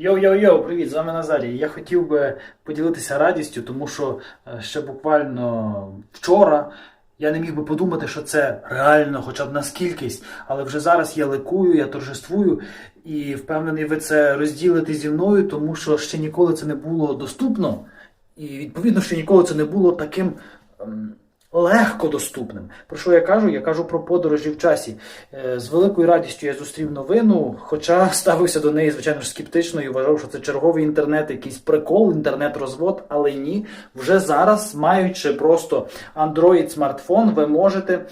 Йоу-йоу-йоу, привіт, з вами Назарій. Я хотів би поділитися радістю, тому що е, ще буквально вчора я не міг би подумати, що це реально, хоча б на скількись, але вже зараз я ликую, я торжествую і впевнений, ви це розділите зі мною, тому що ще ніколи це не було доступно, і відповідно ще ніколи це не було таким. Легко доступним. Про що я кажу? Я кажу про подорожі в часі. Е, З великою радістю я зустрів новину, хоча ставився до неї, звичайно ж, скептично і вважав, що це черговий інтернет, якийсь прикол, інтернет-розвод, але ні. Вже зараз, маючи просто Android смартфон, ви можете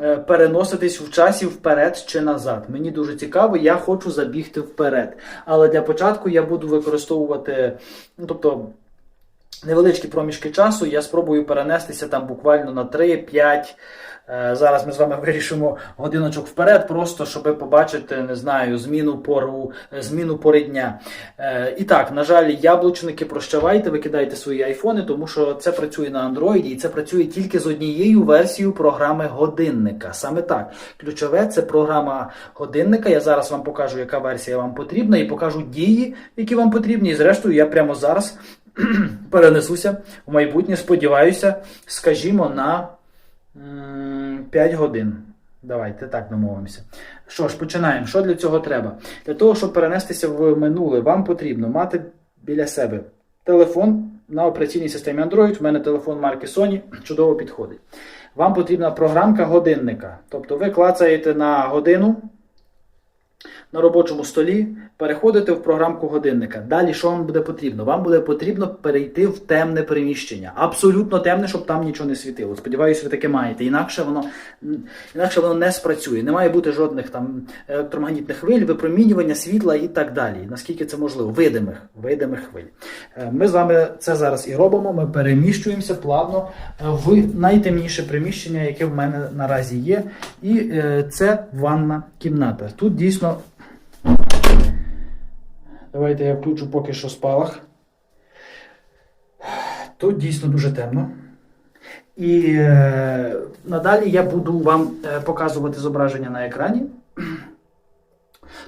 е, переноситись в часі вперед чи назад. Мені дуже цікаво, я хочу забігти вперед. Але для початку я буду використовувати, ну тобто невеличкі проміжки часу. Я спробую перенестися там буквально на 3-5. Е, Зараз ми з вами вирішимо годиночок вперед, просто щоб побачити, не знаю, зміну пору, е, зміну пори дня. Е, І так, на жаль, яблучники, прощавайте, викидайте свої айфони, тому що це працює на Android і це працює тільки з однією версією програми годинника. Саме так. Ключове це програма годинника. Я зараз вам покажу, яка версія вам потрібна, і покажу дії, які вам потрібні. І зрештою, я прямо зараз перенесуся в майбутнє, сподіваюся, скажімо, на 5 годин. Давайте так домовимося. Що ж, починаємо. Що для цього треба? Для того, щоб перенестися в минуле, вам потрібно мати біля себе телефон на операційній системі Android. У мене телефон марки Sony чудово підходить. Вам потрібна програмка годинника. Тобто ви клацаєте на годину на робочому столі, переходите в програмку годинника. Далі що вам буде потрібно? Вам буде потрібно перейти в темне приміщення. Абсолютно темне, щоб там нічого не світило. Сподіваюся, ви таке маєте. Інакше воно, інакше воно не спрацює. Не має бути жодних там електромагнітних хвиль, випромінювання світла і так далі. Наскільки це можливо? Видимих, видимих хвиль. Е, Ми з вами це зараз і робимо. Ми переміщуємося плавно е, в найтемніше приміщення, яке в мене наразі є. І е, це ванна кімната. Тут дійсно. Давайте я включу поки що спалах. Тут дійсно дуже темно. І е, надалі я буду вам е, показувати зображення на екрані.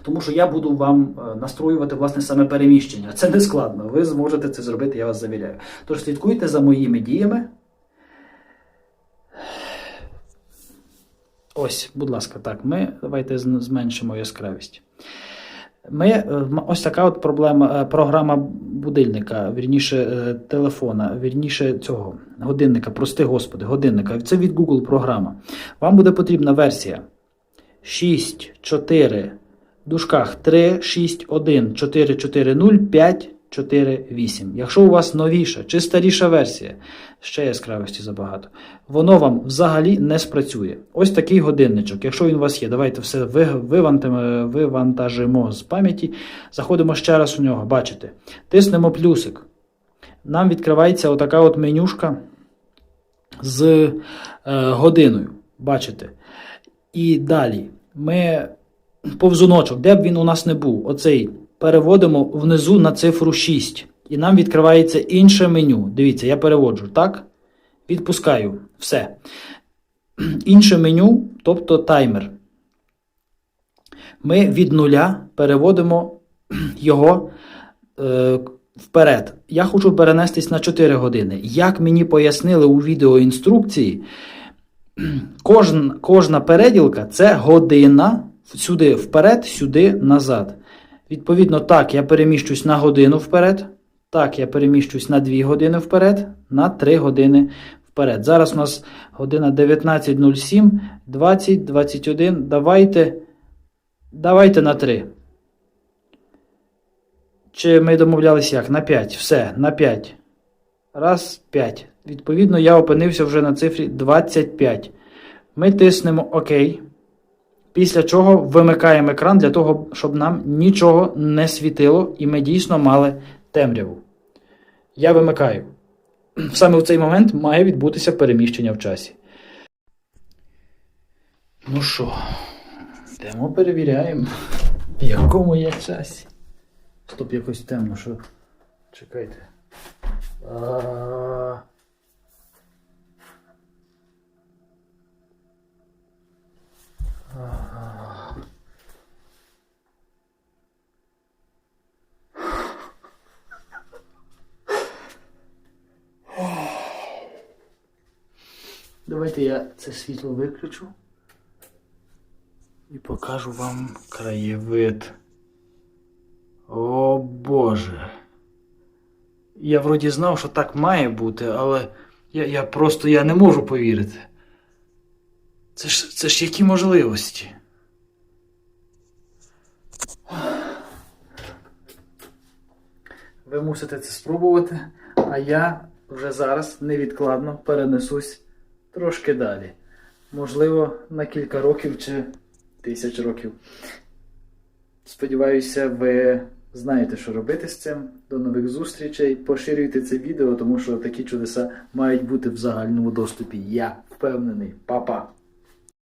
Тому що я буду вам е, настроювати власне саме переміщення. Це не складно. Ви зможете це зробити, я вас завіряю. Тож слідкуйте за моїми діями. Ось, будь ласка, так, ми давайте зменшимо яскравість. Ми, е, ось така от проблема, е, програма будильника, вірніше е, телефона, вірніше цього годинника, прости господи, годинника. Це від Google програма. Вам буде потрібна версія 6, 4, в дужках 3, 6, 1, 4, 4, 0, 5, 4, 8. Якщо у вас новіша чи старіша версія, ще яскравості забагато, воно вам взагалі не спрацює. Ось такий годинничок. Якщо він у вас є, давайте все вивантажимо з пам'яті. Заходимо ще раз у нього, бачите. Тиснемо плюсик. Нам відкривається отака от менюшка з е, годиною. Бачите? І далі ми повзуночок, де б він у нас не був, оцей переводимо внизу на цифру 6. І нам відкривається інше меню. Дивіться, я переводжу, так? Відпускаю. Все. Інше меню, тобто таймер. Ми від нуля переводимо його е, вперед. Я хочу перенестись на 4 години. Як мені пояснили у відеоінструкції, кожна, кожна переділка це година сюди вперед, сюди назад. Відповідно, так, я переміщусь на годину вперед. Так, я переміщусь на 2 години вперед, на 3 години вперед. Зараз у нас година 19.07, 20, 21. Давайте, давайте на 3. Чи ми домовлялись як? На 5. Все, на 5. Раз, 5. Відповідно, я опинився вже на цифрі 25. Ми тиснемо ОК. Після чого вимикаємо екран для того, щоб нам нічого не світило і ми дійсно мали темряву. Я вимикаю. Саме в цей момент має відбутися переміщення в часі. Ну що, йдемо перевіряємо, в якому я часі. Стоп, якось темно, що. Чекайте. Давайте я це світло виключу і покажу вам краєвид. О Боже. Я вроді знав, що так має бути, але я, я просто я не можу повірити. Це ж, це ж які можливості. Ви мусите це спробувати, а я вже зараз невідкладно перенесусь трошки далі. Можливо, на кілька років чи тисяч років. Сподіваюся, ви знаєте, що робити з цим. До нових зустрічей. Поширюйте це відео, тому що такі чудеса мають бути в загальному доступі. Я впевнений. Па-па!